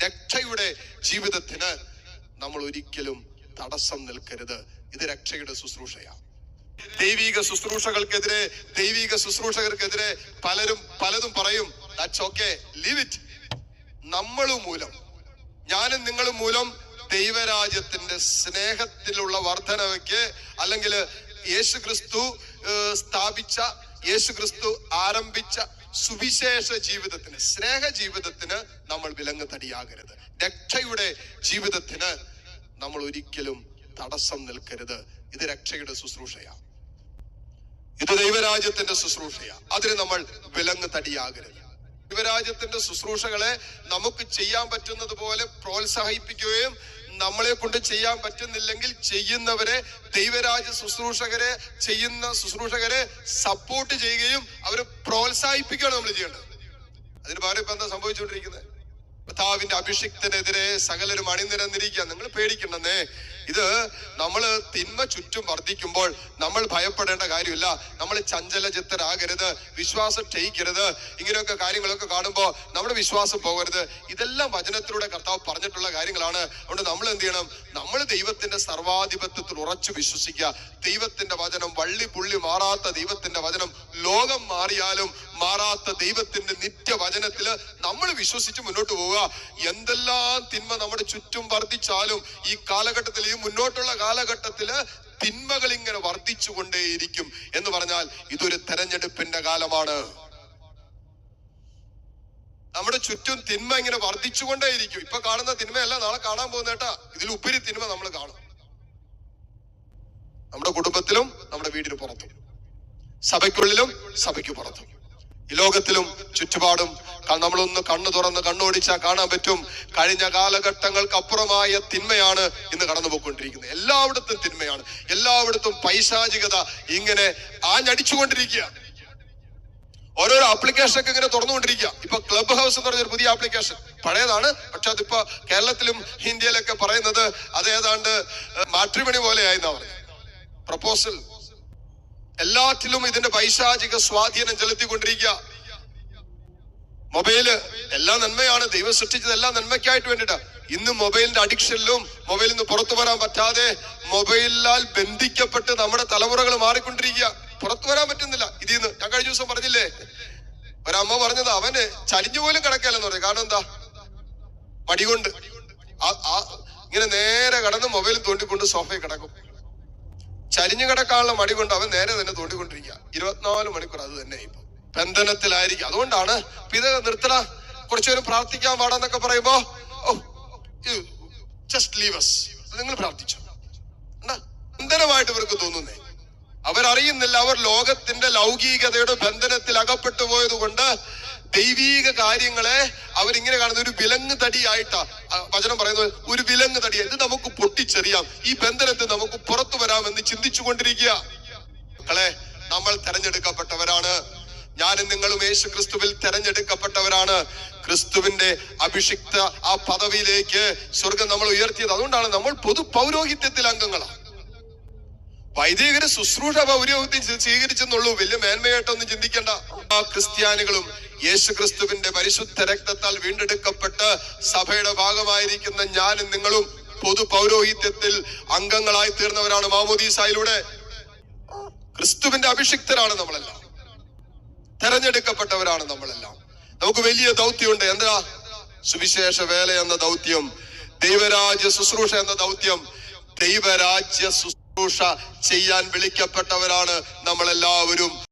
രക്ഷയുടെ ജീവിതത്തിന് നമ്മൾ ഒരിക്കലും തടസ്സം നിൽക്കരുത്. ഇത് രക്ഷയുടെ ശുശ്രൂഷയാണ് ദൈവിക ശുശ്രൂഷകൾക്കെതിരെ ദൈവിക ശുശ്രൂഷകർക്കെതിരെ പലരും പലതും പറയും ദാറ്റ്സ് ഓക്കെ ലീവ് ഇറ്റ് നമ്മൾ മൂലം ഞാനും നിങ്ങളും മൂലം ദൈവരാജ്യത്തിന്റെ സ്നേഹത്തിലുള്ള വർധനവയ്ക്ക് അല്ലെങ്കിൽ യേശു ക്രിസ്തു സ്ഥാപിച്ച യേശു ക്രിസ്തു ആരംഭിച്ച സുവിശേഷ ജീവിതത്തിന് സ്നേഹ ജീവിതത്തിന് നമ്മൾ വിലങ്ങ് തടിയാകരുത് രക്ഷയുടെ ജീവിതത്തിന് നമ്മൾ ഒരിക്കലും തടസ്സം നിൽക്കരുത്. ഇത് രക്ഷയുടെ ശുശ്രൂഷയാണ് ഇത് ദൈവരാജ്യത്തിന്റെ ശുശ്രൂഷയാണ് അതിന് നമ്മൾ വിലങ്ങ് തടിയാകരുത് ദൈവരാജ്യത്തിന്റെ ശുശ്രൂഷകളെ നമുക്ക് ചെയ്യാൻ പറ്റുന്നത് പോലെ പ്രോത്സാഹിപ്പിക്കുകയും നമ്മളെ കൊണ്ട് ചെയ്യാൻ പറ്റുന്നില്ലെങ്കിൽ ചെയ്യുന്നവരെ ദൈവരാജ ശുശ്രൂഷകരെ ചെയ്യുന്ന ശുശ്രൂഷകരെ സപ്പോർട്ട് ചെയ്യുകയും അവരെ പ്രോത്സാഹിപ്പിക്കുകയാണ് നമ്മൾ ചെയ്യേണ്ടത്. അതിന് പകരം ഇപ്പൊ എന്താ സംഭവിച്ചുകൊണ്ടിരിക്കുന്നത്? കർത്താവിന്റെ അഭിഷിക്തനെതിരെ സകലരും അണിനിരന്നിരിക്കുക. നിങ്ങൾ പേടിക്കണ്ടെന്നേ. ഇത് നമ്മൾ തിന്മ ചുറ്റും വർദ്ധിക്കുമ്പോൾ നമ്മൾ ഭയപ്പെടേണ്ട കാര്യമില്ല. നമ്മൾ ചഞ്ചലചിത്തരാകരുത് വിശ്വാസം ക്ഷയിക്കരുത്. ഇങ്ങനെയൊക്കെ കാര്യങ്ങളൊക്കെ കാണുമ്പോൾ നമ്മുടെ വിശ്വാസം പോകരുത്. ഇതെല്ലാം വചനത്തിലൂടെ കർത്താവ് പറഞ്ഞിട്ടുള്ള കാര്യങ്ങളാണ്. അതുകൊണ്ട് നമ്മൾ എന്ത് ചെയ്യണം? നമ്മൾ ദൈവത്തിന്റെ സർവാധിപത്യത്തിൽ ഉറച്ചു വിശ്വസിക്കുക. ദൈവത്തിന്റെ വചനം വള്ളി പുള്ളി മാറാത്ത ദൈവത്തിന്റെ വചനം ലോകം മാറിയാലും മാറാത്ത ദൈവത്തിന്റെ നിത്യവചനത്തിൽ നമ്മൾ വിശ്വസിച്ച് മുന്നോട്ട് പോവുക. എന്തെല്ലാം തിന്മ നമ്മുടെ ചുറ്റും വർദ്ധിച്ചാലും ഈ കാലഘട്ടത്തിൽ ഈ മുന്നോട്ടുള്ള കാലഘട്ടത്തിൽ തിന്മകൾ ഇങ്ങനെ വർദ്ധിച്ചു കൊണ്ടേയിരിക്കും എന്ന് പറഞ്ഞാൽ ഇതൊരു തെരഞ്ഞെടുപ്പിന്റെ കാലമാണ്. നമ്മുടെ ചുറ്റും തിന്മ ഇങ്ങനെ വർദ്ധിച്ചുകൊണ്ടേയിരിക്കും. ഇപ്പൊ കാണുന്ന തിന്മയല്ല നാളെ കാണാൻ പോകുന്നേട്ടാ ഇതിലുപരി തിന്മ നമ്മൾ കാണും. നമ്മുടെ കുടുംബത്തിലും നമ്മുടെ വീടിന് പുറത്തും. സഭയ്ക്കുള്ളിലും സഭയ്ക്ക് പുറത്തും. ഈ ലോകത്തിലും ചുറ്റുപാടും നമ്മളൊന്ന് കണ്ണു തുറന്ന് കണ്ണോടിച്ചാൽ കാണാൻ പറ്റും. കഴിഞ്ഞ കാലഘട്ടങ്ങൾക്ക് അപ്പുറമായ തിന്മയാണ് ഇന്ന് കടന്നുപോയിക്കൊണ്ടിരിക്കുന്നത്. എല്ലായിടത്തും തിന്മയാണ്. എല്ലായിടത്തും പൈശാചികത ഇങ്ങനെ ആഞ്ഞടിച്ചുകൊണ്ടിരിക്കുക. ഓരോരോ ആപ്ലിക്കേഷൻ ഒക്കെ ഇങ്ങനെ തുറന്നുകൊണ്ടിരിക്കുക. ഇപ്പൊ ക്ലബ് ഹൗസ് എന്ന് പറഞ്ഞൊരു പുതിയ ആപ്ലിക്കേഷൻ പഴയതാണ് പക്ഷെ അതിപ്പോ കേരളത്തിലും ഇന്ത്യയിലൊക്കെ പറയുന്നത് അത് ഏതാണ്ട് മാട്രിമണി പോലെയായെന്നാ അവർ പ്രപ്പോസൽ എല്ലാറ്റിലും ഇതിന്റെ പൈശാചിക സ്വാധീനം ചെലുത്തിക്കൊണ്ടിരിക്കുക. മൊബൈൽ എല്ലാ നന്മയാണ്. ദൈവം സൃഷ്ടിച്ചത് എല്ലാ നന്മയ്ക്കായിട്ട് വേണ്ടിട്ടാ ഇന്ന് മൊബൈലിന്റെ അഡിക്ഷനിലും മൊബൈലിൽ നിന്ന് പുറത്തു വരാൻ പറ്റാതെ മൊബൈലിലാൽ ബന്ധിക്കപ്പെട്ട് നമ്മുടെ തലമുറകൾ മാറിക്കൊണ്ടിരിക്കുക. പുറത്തു വരാൻ പറ്റുന്നില്ല. ഇതിന്ന് ഞാൻ കഴിഞ്ഞ ദിവസം പറഞ്ഞില്ലേ? ഒരമ്മ പറഞ്ഞത് അവന് ചരിഞ്ഞു പോലും കിടക്കല്ലെന്ന് പറഞ്ഞു. കാരണം എന്താ? മടികൊണ്ട് ഇങ്ങനെ നേരെ കടന്ന് മൊബൈൽ തോണ്ടിക്കൊണ്ട് സോഫയിൽ കിടക്കും. ചരിഞ്ഞു കിടക്കാനുള്ള മടി കൊണ്ട് അവൻ നേരെ തന്നെ തോണ്ടിക്കൊണ്ടിരിക്കുക. ഇരുപത്തിനാല് മണിക്കൂർ അത് തന്നെ ഇപ്പൊ. ബന്ധനത്തിലായിരിക്കും. അതുകൊണ്ടാണ് പിത നിർത്തട കുറച്ചുപേരും പ്രാർത്ഥിക്കാൻ പാടാന്നൊക്കെ പറയുമ്പോ ഓ ജസ്റ്റ് നിങ്ങൾ പ്രാർത്ഥിച്ചു. ബന്ധനമായിട്ട് ഇവർക്ക് തോന്നുന്നേ. അവരറിയുന്നില്ല അവർ ലോകത്തിന്റെ ലൗകികതയുടെ ബന്ധനത്തിൽ അകപ്പെട്ടു പോയത് കൊണ്ട് ദൈവീക കാര്യങ്ങളെ അവരിങ്ങനെ കാണുന്ന ഒരു വിലങ്ങ് തടിയായിട്ടാ. വചനം പറയുന്നത് ഒരു വിലങ്ങ് തടി. ഇത് നമുക്ക് പൊട്ടിച്ചെറിയാം? ഈ ബന്ധനത്തെ നമുക്ക് പുറത്തു വരാമെന്ന് ചിന്തിച്ചു കൊണ്ടിരിക്കുക മക്കളെ നമ്മൾ തെരഞ്ഞെടുക്കപ്പെട്ടവരാണ്. ഞാനും നിങ്ങളും യേശു ക്രിസ്തുവിൽ തെരഞ്ഞെടുക്കപ്പെട്ടവരാണ്. ക്രിസ്തുവിന്റെ അഭിഷിക്ത ആ പദവിയിലേക്ക് സ്വർഗം നമ്മൾ ഉയർത്തിയത്. അതുകൊണ്ടാണ് നമ്മൾ പൊതു പൗരോഹിത്യത്തിൽ അംഗങ്ങളാണ് വൈദികര് ശുശ്രൂഷ പൗരോഹിത്യം സ്വീ- സ്വീകരിച്ചെന്നുള്ളൂ. വലിയ മേന്മയായിട്ടൊന്നും ചിന്തിക്കേണ്ട. ആ ക്രിസ്ത്യാനികളും യേശു ക്രിസ്തുവിന്റെ പരിശുദ്ധ രക്തത്താൽ വീണ്ടെടുക്കപ്പെട്ട് സഭയുടെ ഭാഗമായിരിക്കുന്ന ഞാനും നിങ്ങളും പൊതു പൗരോഹിത്യത്തിൽ അംഗങ്ങളായി തീർന്നവരാണ് മാമോദീസായിലൂടെ. ക്രിസ്തുവിന്റെ അഭിഷിക്തരാണ് നമ്മളെല്ലാം. തെരഞ്ഞെടുക്കപ്പെട്ടവരാണ് നമ്മളെല്ലാം. നമുക്ക് വലിയ ദൗത്യമുണ്ട്. എന്താ? സുവിശേഷ വേല എന്ന ദൗത്യം ദൈവരാജ്യ ശുശ്രൂഷ എന്ന ദൗത്യം ദൈവരാജ്യ ചെയ്യാൻ വിളിക്കപ്പെട്ടവരാണ് നമ്മളെല്ലാവരും.